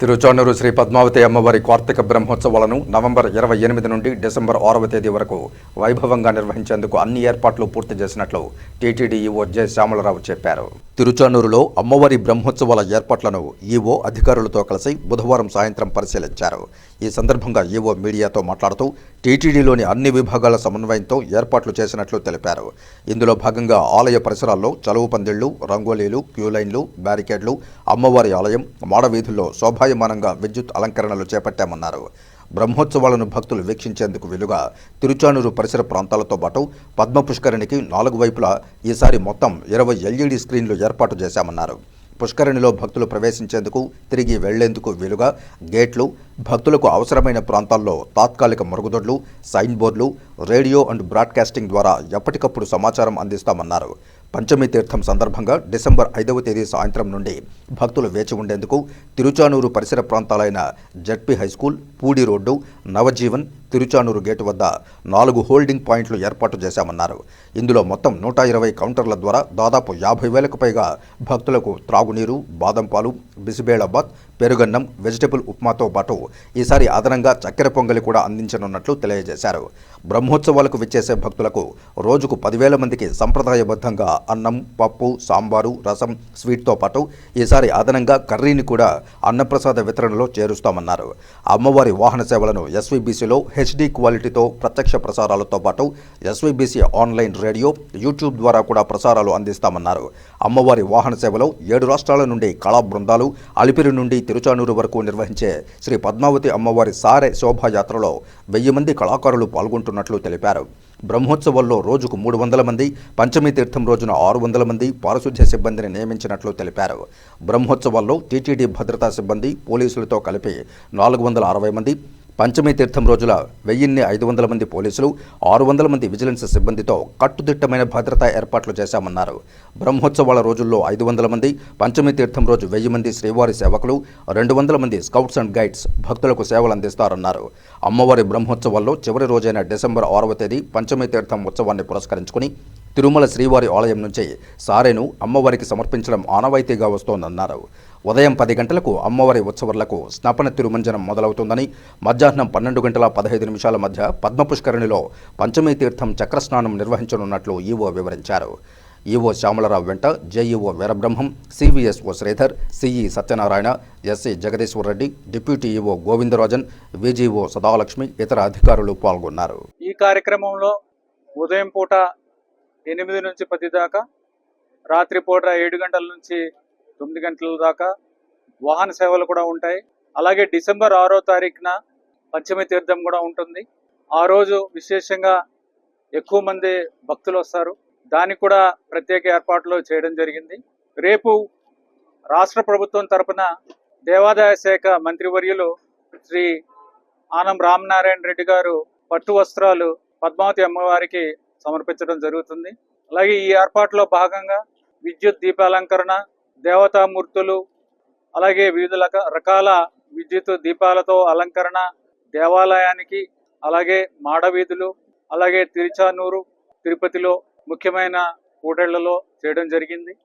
తిరుచానూరు శ్రీ పద్మావతి అమ్మవారి కార్తీక బ్రహ్మోత్సవాలను నవంబర్ ఇరవై ఎనిమిది నుండి డిసెంబర్ ఆరవ తేదీ వరకు వైభవంగా నిర్వహించేందుకు అన్ని ఏర్పాట్లు పూర్తి చేసినట్లు టీటీడీ ఈవో జె శ్యామలరావు చెప్పారు. తిరుచానూరులో అమ్మవారి బ్రహ్మోత్సవాల ఏర్పాట్లను ఈవో అధికారులతో కలిసి బుధవారం సాయంత్రం పరిశీలించారు. ఈ సందర్భంగా ఈవో మీడియాతో మాట్లాడుతూ టీటీడీలోని అన్ని విభాగాల సమన్వయంతో ఏర్పాట్లు చేసినట్లు తెలిపారు. ఇందులో భాగంగా ఆలయ పరిసరాల్లో చలువు పందిళ్ళు రంగోలీలు క్యూలైన్లు బ్యారికేడ్లు అమ్మవారి ఆలయం మాడవీధుల్లో శోభాయమానంగా విద్యుత్ అలంకరణలు చేపట్టామన్నారు. బ్రహ్మోత్సవాలను భక్తులు వీక్షించేందుకు వీలుగా తిరుచానూరు పరిసర ప్రాంతాలతో పాటు పద్మ పుష్కరిణికి నాలుగు వైపులా ఈసారి మొత్తం ఇరవై ఎల్ఈడి స్క్రీన్లు ఏర్పాటు చేశామన్నారు. పుష్కరిణిలో భక్తులు ప్రవేశించేందుకు తిరిగి వెళ్ళేందుకు వీలుగా గేట్లు భక్తులకు అవసరమైన ప్రాంతాల్లో తాత్కాలిక మరుగుదొడ్లు సైన్ బోర్డులు రేడియో అండ్ బ్రాడ్కాస్టింగ్ ద్వారా ఎప్పటికప్పుడు సమాచారం అందిస్తామన్నారు. పంచమి తీర్థం సందర్భంగా డిసెంబర్ ఐదవ తేదీ సాయంత్రం నుండి భక్తులు వేచి ఉండేందుకు తిరుచానూరు పరిసర ప్రాంతాలైన ZP high school Pudi road Navajeevan Tiruchanur gate వద్ద నాలుగు హోల్డింగ్ పాయింట్లు ఏర్పాటు చేశామన్నారు. ఇందులో మొత్తం నూట ఇరవై కౌంటర్ల ద్వారా దాదాపు యాభై వేలకు పైగా భక్తులకు త్రాగునీరు బాదం పాలు పెరుగన్నం వెజిటబుల్ ఉప్మాతో పాటు ఈసారి అదనంగా చక్కెర పొంగలి కూడా అందించనున్నట్లు తెలియజేశారు. బ్రహ్మోత్సవాలకు విచ్చేసే భక్తులకు రోజుకు పదివేల మందికి సంప్రదాయబద్ధంగా అన్నం పప్పు సాంబారు రసం స్వీట్తో పాటు ఈసారి అదనంగా కర్రీని కూడా అన్నప్రసాద వితరణలో చేరుస్తామన్నారు. అమ్మవారి వాహన సేవలను ఎస్వీబీసీలో హెచ్డీ క్వాలిటీతో ప్రత్యక్ష ప్రసారాలతో పాటు ఎస్వీబీసీ ఆన్లైన్ రేడియో యూట్యూబ్ ద్వారా కూడా ప్రసారాలు అందిస్తామన్నారు. అమ్మవారి వాహన సేవలో ఏడు రాష్ట్రాల నుండి కళా బృందాలు అలిపిరి నుండి తిరుచానూరు వరకు నిర్వహించే శ్రీ పద్మావతి అమ్మవారి సారె శోభాయాత్రలో వెయ్యి మంది కళాకారులు పాల్గొంటున్నట్లు తెలిపారు. బ్రహ్మోత్సవాల్లో రోజుకు మూడు వందల మంది పంచమి తీర్థం రోజున ఆరు వందల మంది పారిశుధ్య సిబ్బందిని నియమించినట్లు తెలిపారు. బ్రహ్మోత్సవాల్లో టీటీడీ భద్రతా సిబ్బంది పోలీసులతో కలిపి నాలుగు వందల అరవై మంది పంచమీ తీర్థం రోజుల వెయ్యిన్ని ఐదు వందల మంది పోలీసులు ఆరు వందల మంది విజిలెన్స్ సిబ్బందితో కట్టుదిట్టమైన భద్రతా ఏర్పాట్లు చేశామన్నారు. బ్రహ్మోత్సవాల రోజుల్లో ఐదు వందల మంది పంచమీ తీర్థం రోజు వెయ్యి మంది శ్రీవారి సేవకులు రెండు వందల మంది స్కౌట్స్ అండ్ గైడ్స్ భక్తులకు సేవలు అందిస్తారన్నారు. అమ్మవారి బ్రహ్మోత్సవాల్లో చివరి రోజైన డిసెంబర్ ఆరవ తేదీ పంచమీ తీర్థం ఉత్సవాన్ని పురస్కరించుకుని తిరుమల శ్రీవారి ఆలయం నుంచి సారెను అమ్మవారికి సమర్పించడం ఆనవాయితీగా వస్తోందన్నారు. ఉదయం పది గంటలకు అమ్మవారి ఉత్సవాలకు స్నాపన తిరుమంజనం మొదలవుతుందని మధ్యాహ్నం పన్నెండు గంటల పదహైదు నిమిషాల మధ్య పద్మపుష్కరిణిలో పంచమీ తీర్థం చక్రస్నానం నిర్వహించనున్నట్లు ఈవో వివరించారు. ఈవో శ్యామలరావు వెంట JEO Veerabrahmam CVSO Sridhar CE Satyanarayana SE Jagadeeshwar Reddy deputy EO Govindarajan VGO Sadalakshmi ఇతర అధికారులు పాల్గొన్నారు. ఈ కార్యక్రమంలో ఉదయం పూట ఎనిమిది నుంచి పది దాకా రాత్రిపూట ఏడు గంటల నుంచి తొమ్మిది గంటల దాకా వాహన సేవలు కూడా ఉంటాయి. అలాగే డిసెంబర్ ఆరో తారీఖున పంచమి తీర్థం కూడా ఉంటుంది. ఆ రోజు విశేషంగా ఎక్కువ మంది భక్తులు వస్తారు. దానికి కూడా ప్రత్యేక ఏర్పాట్లు చేయడం జరిగింది. రేపు రాష్ట్ర ప్రభుత్వం తరపున దేవాదాయ శాఖ మంత్రివర్యులు శ్రీ ఆనం రామనారాయణ రెడ్డి గారు పట్టు వస్త్రాలు పద్మావతి అమ్మవారికి సమర్పించడం జరుగుతుంది. అలాగే ఈ ఏర్పాటులో భాగంగా విద్యుత్ దీపాలంకరణ దేవతామూర్తులు అలాగే వివిధ రకాల విద్యుత్ దీపాలతో అలంకరణ దేవాలయానికి అలాగే మాడవీధులు అలాగే తిరుచానూరు తిరుపతిలో ముఖ్యమైన కూడళ్ళలో చేయడం జరిగింది.